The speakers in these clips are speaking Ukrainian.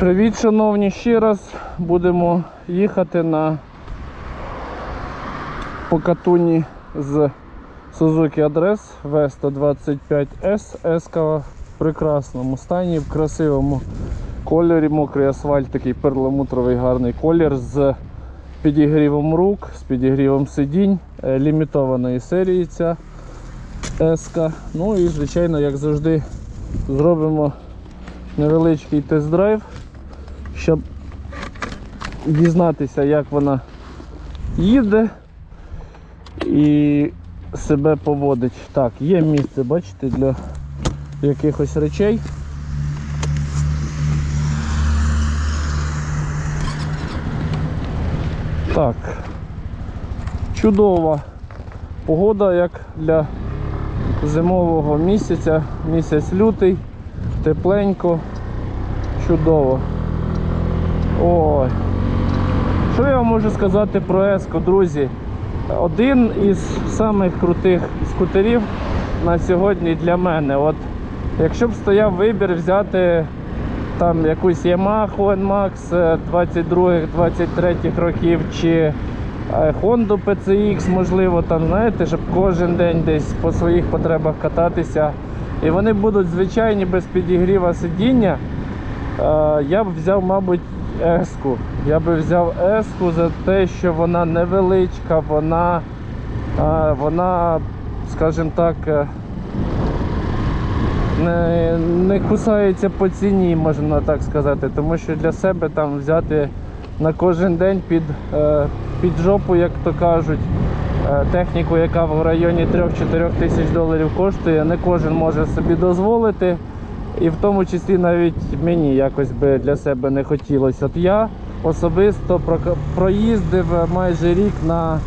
Привіт, шановні, ще раз будемо їхати на покатуні з Suzuki Адрес V125S S в прекрасному стані, в красивому кольорі, мокрий асфальт, такий перламутровий гарний колір з підігрівом рук, з підігрівом сидінь, е, лімітованої серії ця S. Ну і звичайно, як завжди, зробимо невеличкий тест-драйв, щоб дізнатися, як вона їде і себе поводить. Так, є місце, бачите, для якихось речей. Так, чудова погода, як для зимового місяця, місяць лютий, тепленько, чудово. Ой. Що я вам можу сказати про Еско, друзі? Один із самих крутих скутерів на сьогодні для мене. От, якщо б стояв вибір взяти там якусь Yamaha NMAX 22-23 років чи е, Honda PCX, можливо, там, знаєте, щоб кожен день десь по своїх потребах кататися. І вони будуть звичайні без підігріва сидіння. Е, Я б взяв, мабуть, еску. Я би взяв еску за те, що вона невеличка, вона, е, вона скажімо так, е, не, не кусається по ціні, можна так сказати. Тому що для себе там взяти на кожен день під, е, під жопу, як то кажуть, техніку, яка в районі 3-4 тисяч доларів коштує, не кожен може собі дозволити. І в тому числі навіть мені якось би для себе не хотілося. От я особисто проїздив майже рік на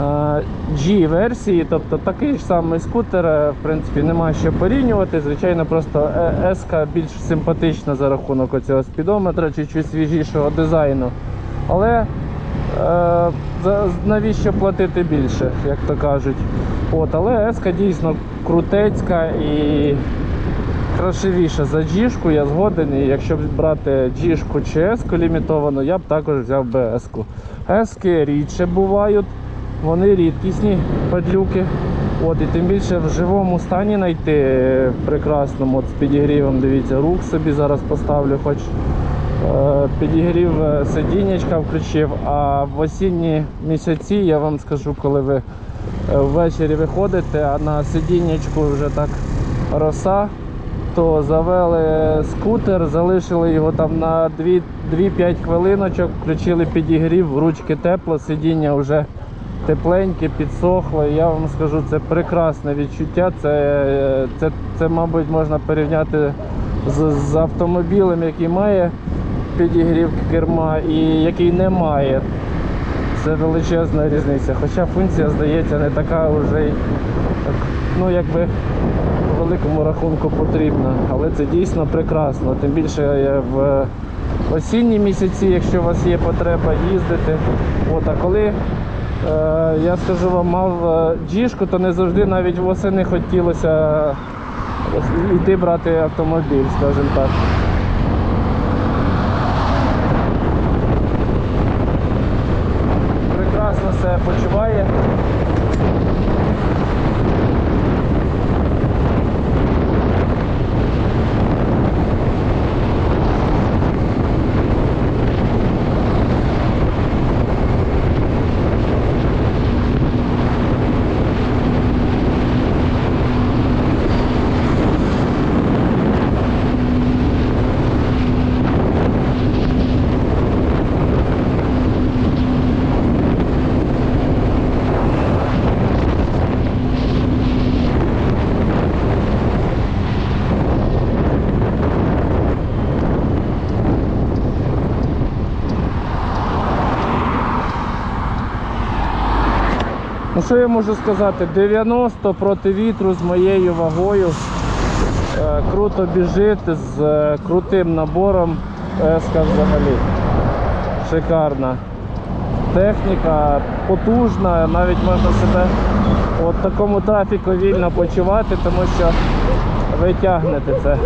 е, G-версії, тобто такий ж самий скутер, е, в принципі, нема що порівнювати. Звичайно, просто е, S більш симпатична за рахунок оцього спідометра, чуть-чуть свіжішого дизайну. Але е, навіщо платити більше, як то кажуть. От, але S дійсно крутецька і красивіша за G-шку, я згоден. І якщо б брати G-шку чи S лімітовану, я б також взяв би S-ку. S рідше бувають, вони рідкісні падлюки. От, і тим більше в живому стані знайти е, прекрасному от з підігрівом, дивіться, рук собі зараз поставлю, хоч е, підігрів е, сидіннячка включив, а в осінні місяці я вам скажу, коли ви е, ввечері виходите, а на сидіннячку вже так роса, то завели скутер, залишили його там на 2 2-5 хвилиночок, включили підігрів, ручки тепло, сидіння вже тепленьке, підсохло. Я вам скажу, це прекрасне відчуття. Це, це, це мабуть, можна порівняти з, з автомобілем, який має підігрів керма і який не має. Це величезна різниця. Хоча функція, здається, не така вже ну, якби по великому рахунку потрібна. Але це дійсно прекрасно. Тим більше е, в осінні місяці, якщо у вас є потреба їздити. От, а коли е, я скажу вам, мав е, джішку, то не завжди навіть восени хотілося йти брати автомобіль, скажімо так. прекрасно себе почуває. Ну що я можу сказати? 90 проти вітру з моєю вагою. Е, Круто біжить з е, крутим набором. Еска взагалі. Шикарна. Техніка потужна, навіть можна себе в такому трафіку вільно почувати, тому що ви тягнете це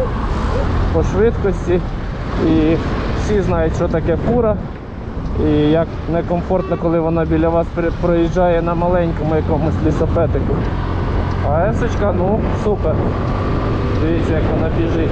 по швидкості. І всі знають, що таке фура. І як некомфортно, коли вона біля вас проїжджає на маленькому якомусь лісопетику. А есочка, ну, супер. Дивіться, як вона біжить.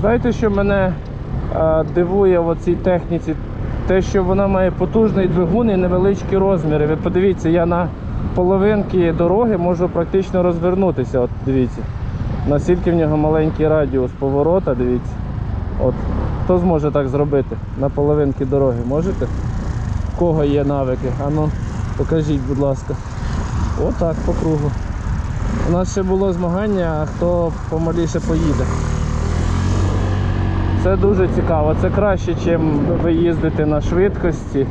Знаєте, що мене е, дивує в цій техніці? Те, що вона має потужний двигун і невеличкі розміри. Ви подивіться, я на половинки дороги можу практично розвернутися. От дивіться. Наскільки в нього маленький радіус поворота, дивіться. От. Хто зможе так зробити на половинки дороги? Можете? В кого є навики? Ану, покажіть, будь ласка. Отак по кругу. У нас ще було змагання, хто помаліше поїде. Це дуже цікаво. Це краще, ніж ви їздите на швидкості.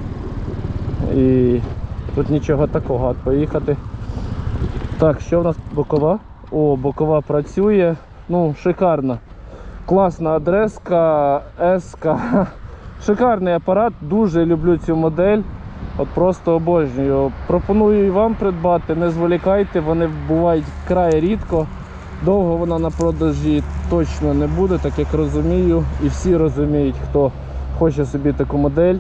І тут нічого такого. От поїхати. Так, що в нас бокова? О, бокова працює. Ну, шикарно. Класна адреска, еска. Шикарний апарат, дуже люблю цю модель. От просто обожнюю. Пропоную і вам придбати, не зволікайте, вони бувають вкрай рідко. Довго вона на продажі точно не буде, так як розумію, і всі розуміють, хто хоче собі таку модель,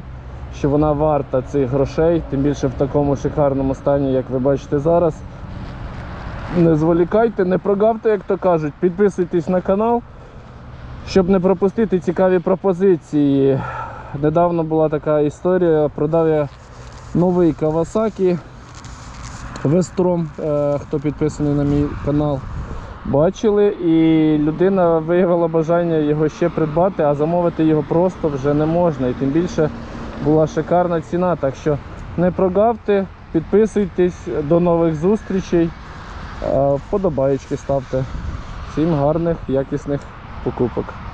що вона варта цих грошей, тим більше в такому шикарному стані, як ви бачите зараз. Не зволікайте, не прогавте, як то кажуть, підписуйтесь на канал, щоб не пропустити цікаві пропозиції. Недавно була така історія, продав я новий Kawasaki Вестром, хто підписаний на мій канал бачили, і людина виявила бажання його ще придбати, а замовити його просто вже не можна. І тим більше була шикарна ціна. Так що не прогавте, підписуйтесь, до нових зустрічей. подобаєчки ставте. Всім гарних, якісних покупок.